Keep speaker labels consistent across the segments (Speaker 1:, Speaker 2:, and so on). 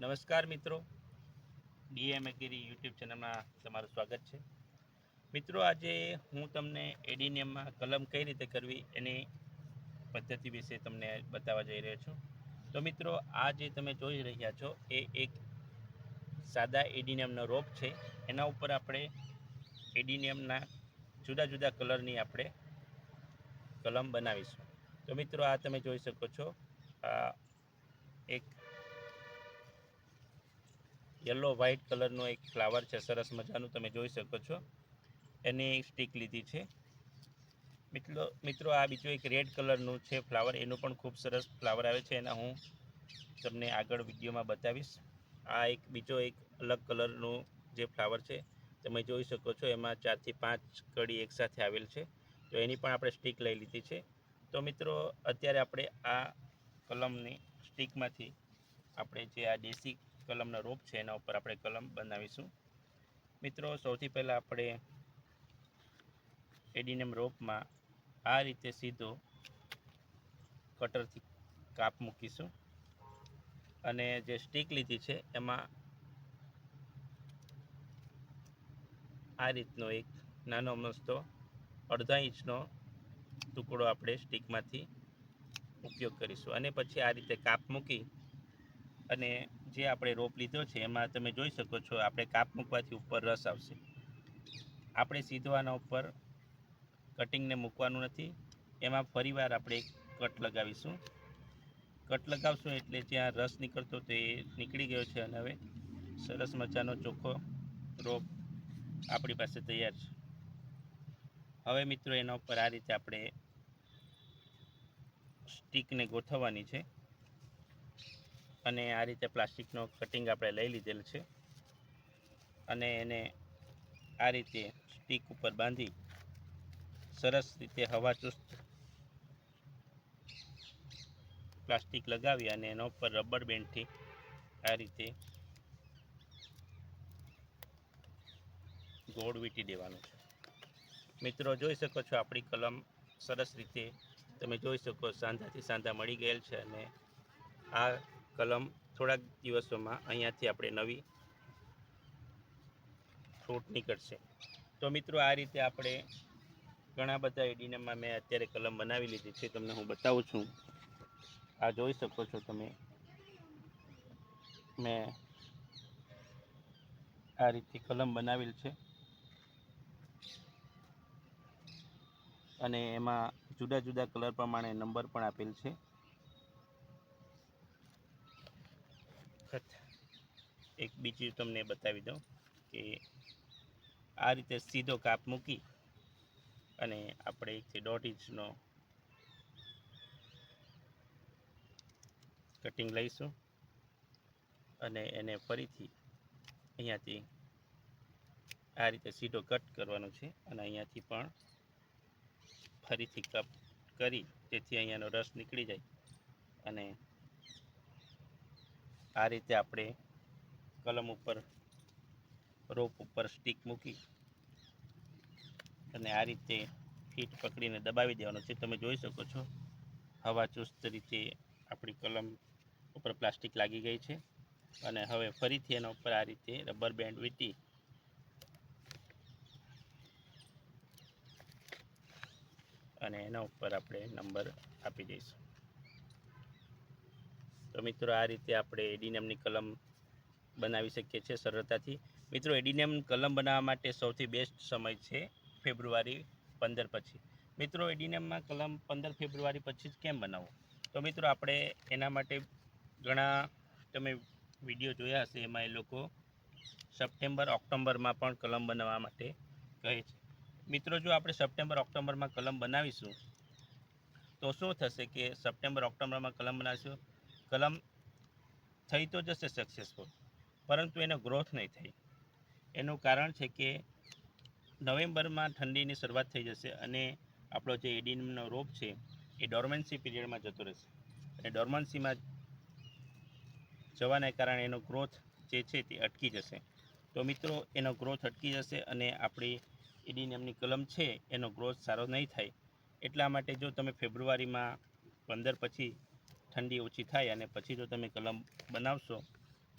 Speaker 1: નમસ્કાર મિત્રો. DM એગીરી YouTube ચેનલમાં તમારું સ્વાગત છે. મિત્રો, આજે હું તમને એડિનિયમમાં કલમ કઈ રીતે કરવી એની પદ્ધતિ વિશે તમને બતાવવા જઈ રહ્યો છું. તો મિત્રો, આ જે તમે જોઈ રહ્યા છો એ એક સાદા એડિનિયમનો રોપ છે. એના ઉપર આપણે એડિનિયમના જુદા જુદા કલરની આપણે કલમ બનાવીશું. તો મિત્રો, આ તમે જોઈ શકો છો. એક યલો વ્હાઇટ કલરનો એક ફ્લાવર છે, સરસ મજાનું તમે જોઈ શકો છો. એની સ્ટીક લીધી છે. મિત્રો મિત્રો, આ બીજું એક રેડ કલરનું છે ફ્લાવર, એનું પણ ખૂબ સરસ ફ્લાવર આવે છે. એના હું તમને આગળ વિડીયોમાં બતાવીશ. આ એક, બીજો એક અલગ કલરનું જે ફ્લાવર છે, તમે જોઈ શકો છો, એમાં ચારથી પાંચ કડી એકસાથે આવેલ છે. તો એની પણ આપણે સ્ટીક લઈ લીધી છે. તો મિત્રો, અત્યારે આપણે આ કલમની સ્ટીકમાંથી આપણે જે આ દેશી કલમનો રોપ છે, એના ઉપર આપણે કલમ બનાવીશું. મિત્રો, સૌથી પહેલાં આપણે એડિનિયમ રોપમાં આ રીતે સીધો કટરથી કાપ મૂકીશું. અને જે સ્ટીક લીધી છે, એમાં આ રીતનો એક નાનો મસ્તો અડધા ઇંચનો ટુકડો આપણે સ્ટીકમાંથી ઉપયોગ કરીશું. અને પછી આ રીતે કાપ મૂકી અને જે આપણે રોપ લીધો છે, એમાં તમે જોઈ શકો છો, આપણે કાપ મૂકવાથી ઉપર રસ આવશે. આપણે સીધો આના ઉપર કટિંગને મૂકવાનું નથી. એમાં ફરીવાર આપણે કટ લગાવીશું. કટ લગાવશું એટલે જ્યાં રસ નીકળતો તો નીકળી ગયો છે અને હવે સરસ મજાનો ચોખ્ખો રોપ આપણી પાસે તૈયાર છે. હવે મિત્રો એના ઉપર આ રીતે આપણે સ્ટીકને ગોઠવવાની છે. અને આ રીતે પ્લાસ્ટિકનો કટિંગ આપણે લઈ લીધેલ છે. અને એને આ રીતે સ્ટીક ઉપર બાંધી સરસ રીતે હવાચુસ્ત પ્લાસ્ટિક લગાવી અને એના ઉપર રબર બેન્ડથી આ રીતે ગોળ વીંટી દેવાનું છે. મિત્રો, જોઈ શકો છો આપણી કલમ સરસ રીતે તમે જોઈ શકો સાંધાથી સાંધા મળી ગયેલ છે અને આ કલમ થોડાક દિવસોમાં અહીંયાથી આપણે નવી ફ્રૂટ નીકળશે. તો મિત્રો, આ રીતે આપણે ઘણા બધા એડિનમમાં મેં અત્યારે કલમ બનાવી લીધી છે. તમને હું બતાવું છું. આ જોઈ શકો છો તમે. મેં આ રીતે કલમ બનાવેલ છે. અને એમાં જુદા જુદા કલર પ્રમાણે નંબર પણ આપેલ છે. એક બીજું તમને બતાવી દઉં કે આ રીતે સીધો કાપ મૂકી અને આપણે એકથી દોઢ ઇંચનો કટિંગ લઈશું અને એને ફરીથી અહીંયાથી આ રીતે સીધો કટ કરવાનો છે અને અહીંયાથી પણ ફરીથી કપ કરી, જેથી અહીંયાનો રસ નીકળી જાય અને આ રીતે આપણે કલમ ઉપર, રોપ ઉપર સ્ટીક મૂકી અને આ રીતે ફીટ પકડીને દબાવી દેવાનો છે. તમે જોઈ શકો છો, હવા ચુસ્ત રીતે આપણી કલમ ઉપર પ્લાસ્ટિક લાગી ગઈ છે અને હવે ફરીથી એના ઉપર આ રીતે રબર બેન્ડ વીંટી અને એના ઉપર આપણે નંબર આપી દઈશું. તો મિત્રો આ રીતે આપણે એડિનિયમની કલમ બનાવી શકીએ છીએ સરળતાથી. મિત્રો એડિનિયમ કલમ બનાવવા માટે સૌથી બેસ્ટ સમય છે ફેબ્રુઆરી પંદર પછી. મિત્રો એડિનિયમમાં કલમ પંદર ફેબ્રુઆરી પછી જ કેમ બનાવવું? તો મિત્રો, આપણે એના માટે ઘણા તમે વીડિયો જોયા હશે, એમાં એ લોકો સપ્ટેમ્બર ઓક્ટોબરમાં પણ કલમ બનાવવા માટે કહે છે. મિત્રો, જો આપણે સપ્ટેમ્બર ઓક્ટોબરમાં કલમ બનાવીશું, તો શું થશે કે સપ્ટેમ્બર ઓક્ટોબરમાં કલમ બનાવીશું? કલમ થઈ તો જશે સક્સેસફુલ પરંતુ એનો ગ્રોથ નહીં થઈ એનું કારણ છે કે નવેમ્બરમાં ઠંડીની શરૂઆત થઈ જશે અને આપણો જે એડિનમનો રોપ છે, એ ડોર્મન્સી પીરિયડમાં જતો રહેશે. અને ડોર્મન્સીમાં જવાને કારણે એનો ગ્રોથ જે છે તે અટકી જશે. તો મિત્રો, એનો ગ્રોથ અટકી જશે અને આપણી એડિનિયમની કલમ છે, એનો ગ્રોથ સારો નહીં થાય. એટલા માટે જો તમે ફેબ્રુઆરીમાં પંદર પછી ઠંડી ઓછી થાય અને પછી જો તમે કલમ બનાવશો,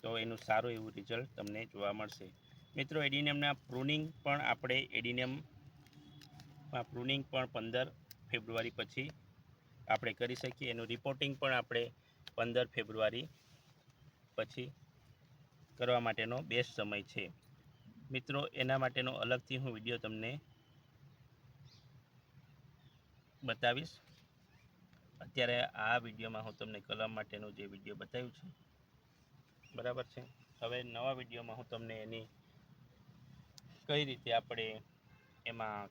Speaker 1: તો એનું સારું એવું રિઝલ્ટ તમને જોવા મળશે. મિત્રો, એડિનિયમના પ્રુનિંગ પણ આપણે એડિનિયમમાં પ્રુનિંગ પણ પંદર ફેબ્રુઆરી પછી આપણે કરી શકીએ. એનું રિપોર્ટિંગ પણ આપણે પંદર ફેબ્રુઆરી પછી કરવા માટેનો બેસ્ટ સમય છે. મિત્રો, એના માટેનો અલગથી હું વીડિયો તમને બતાવીશ. અત્યારે આ વિડીયોમાં હું તમને કલમ માટેનું જે વીડિયો બતાવ્યું છે, બરાબર છે? હવે નવા વિડીયોમાં હું તમને એની કઈ રીતે આપણે એમાં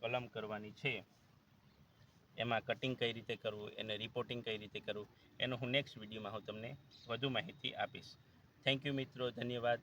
Speaker 1: કલમ કરવાની છે, એમાં કટિંગ કઈ રીતે કરવું, એને રિપોર્ટિંગ કઈ રીતે કરવું, એનો હું નેક્સ્ટ વિડીયોમાં હું તમને વધુ માહિતી આપીશ. થેન્ક યુ મિત્રો, ધન્યવાદ.